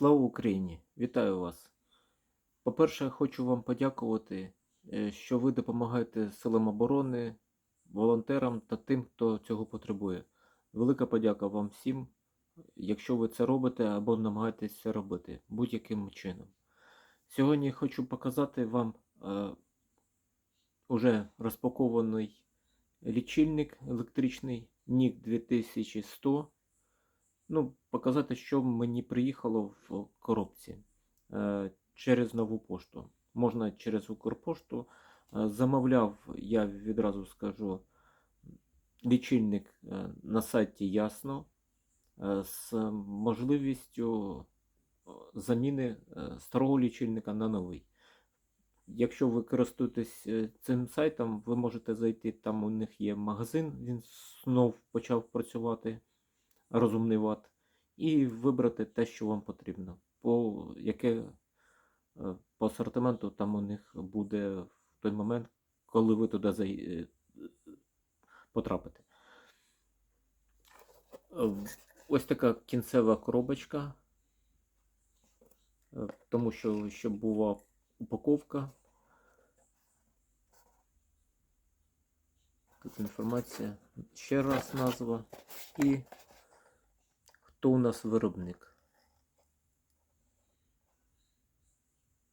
Слава Україні! Вітаю вас! По-перше, хочу вам подякувати, е, що ви допомагаєте силам оборони, волонтерам та тим, хто цього потребує. Велика подяка вам всім, якщо ви це робите або намагаєтесь це робити будь-яким чином. Сьогодні хочу показати вам е, уже розпакований лічильник електричний NIC 2100 ну, показати, що мені приїхало в коробці е, через нову пошту. Можна через Укрпошту. Е, замовляв, я відразу скажу, лічильник е, на сайті Ясно е, з можливістю заміни старого лічильника на новий. Якщо ви користуєтесь цим сайтом, ви можете зайти, там у них є магазин, він знов почав працювати розумний ват, і вибрати те, що вам потрібно. По, яке, е, по асортименту там у них буде в той момент, коли ви туди зай- е, потрапите. Е, Ось така кінцева коробочка, тому що щоб була упаковка. Тут інформація, ще раз назва і хто у нас виробник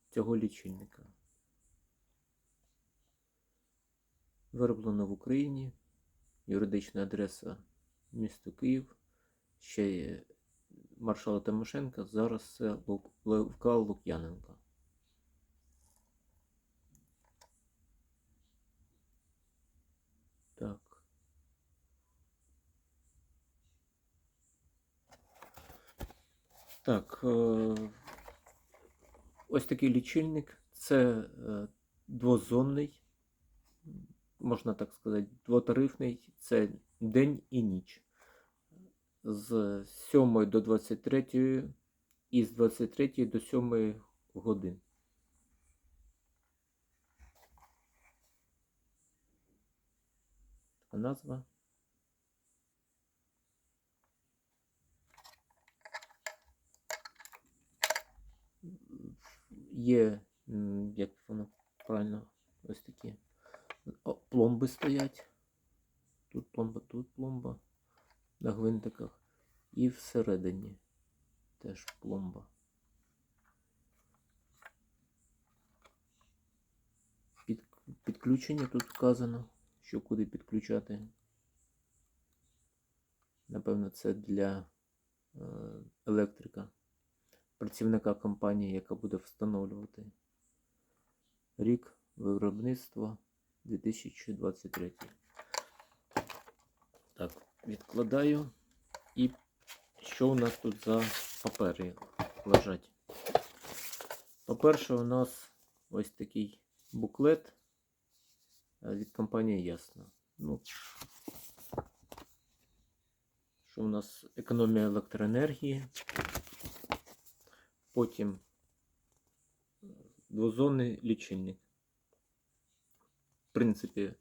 цього лічильника. Вироблено в Україні. Юридична адреса місто Київ. Ще є маршала Тимошенка. Зараз це Левка Лук'яненка. Так. Так, е, ось такий лічильник. Це е, двозонний, можна так сказати, двотарифний. Це день і ніч. З 7 до 23 і з 23 до 7 годин. Назва. Є, як воно правильно, ось такі о, пломби стоять. Тут пломба, тут пломба на гвинтиках. І всередині теж пломба. Під, підключення тут вказано, що куди підключати. Напевно, це для е, електрика працівника компанії, яка буде встановлювати. Рік виробництва 2023. Так, відкладаю. І що у нас тут за папери лежать? По-перше, у нас ось такий буклет від компанії Ясно. Ну, що у нас економія електроенергії. Потім двозонний лічильник. В принципі,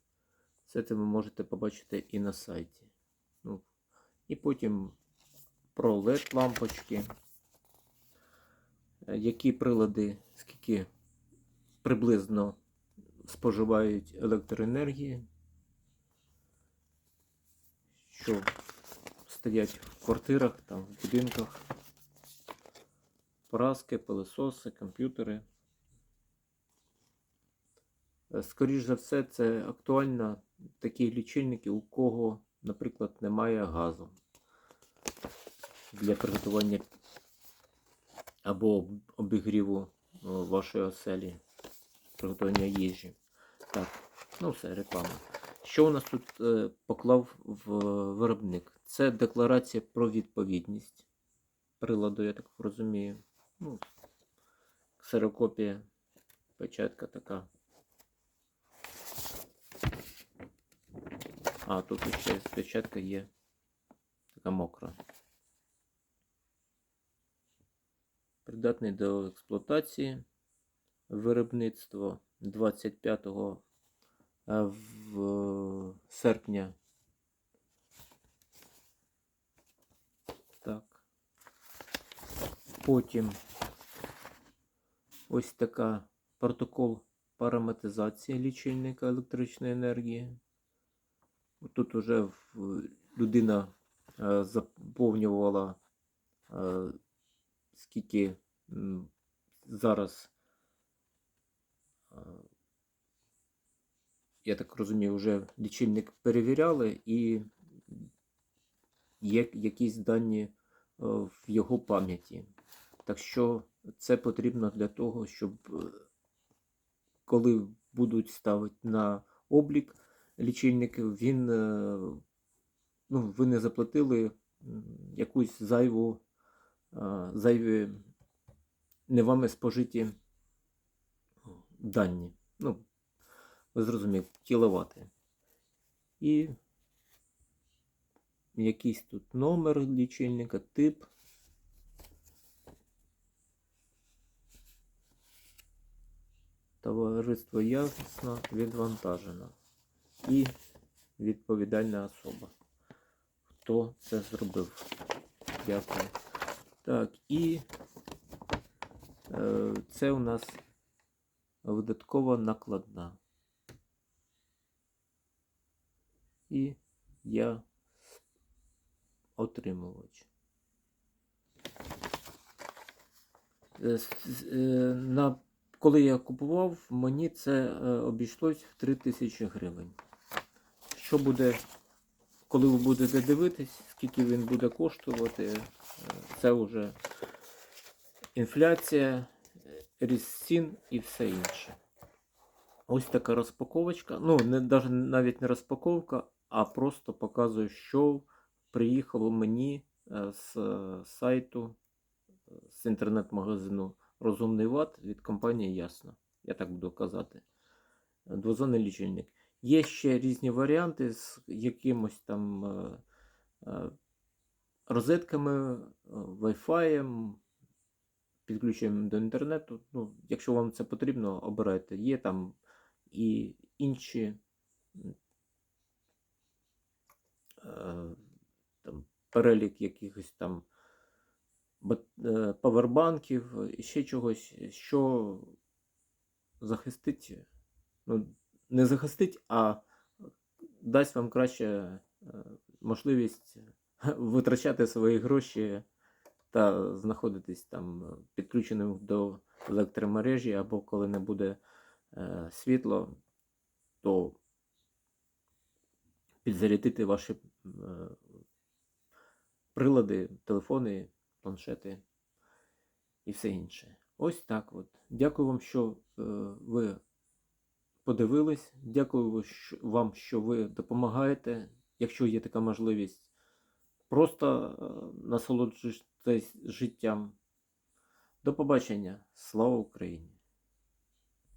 це ви можете побачити і на сайті. Ну, і потім про LED лампочки. Е, Які прилади, скільки приблизно споживають електроенергії, що стоять в квартирах, там, в будинках праски, пилососи, комп'ютери. Е, Скоріш за все, це актуально такі лічильники, у кого, наприклад, немає газу для приготування або обігріву вашої оселі, приготування їжі. Так, ну все, реклама. Що у нас тут е, поклав в виробник? Це декларація про відповідність приладу, я так розумію. Ну, ксерокопія, печатка така. А, тут ще печатка є така мокра. Придатний до експлуатації. Виробництво 25 е, в серпня. Так. Потім ось така протокол параметизації лічильника електричної енергії. Тут вже людина е, заповнювала, е, скільки зараз, е, я так розумію, вже лічильник перевіряли і є якісь дані в його пам'яті. Так що це потрібно для того, щоб е, коли будуть ставити на облік лічильник, він, е, ну, ви не заплатили якусь зайву, е, зайві не вами спожиті дані. Ну, ви зрозуміли, кіловати. І якийсь тут номер лічильника, тип. Товариство ясно відвантажено. І відповідальна особа. Хто це зробив? Дякую. Так, і е, це у нас видаткова накладна. І я отримувач. Е, е, На, коли я купував, мені це е, обійшлось в 3000 гривень. Що буде, коли ви будете дивитись, скільки він буде коштувати, е, це вже інфляція, ріст цін і все інше. Ось така розпаковочка. Ну, не, навіть не розпаковка, а просто показую, що приїхало мені е, з сайту, з інтернет-магазину Розумний Ват від компанії Ясно. Я так буду казати. Е, Двозонний лічильник. Є ще різні варіанти з якимось там е, е, розетками, е, Wi-Fi, підключенням до інтернету. Ну, якщо вам це потрібно, обирайте. Є там і інші е, там, перелік якихось там е, павербанків і ще чогось, що захистить, ну, не захистить, а дасть вам краще е, можливість витрачати свої гроші та знаходитись там е, підключеним до електромережі, або коли не буде е, світло, то підзарядити ваші е, прилади, телефони, планшети і все інше. Ось так от. Дякую вам, що е, ви подивились. Дякую вам, що ви допомагаєте. Якщо є така можливість, просто е, насолоджуйтесь життям. До побачення. Слава Україні!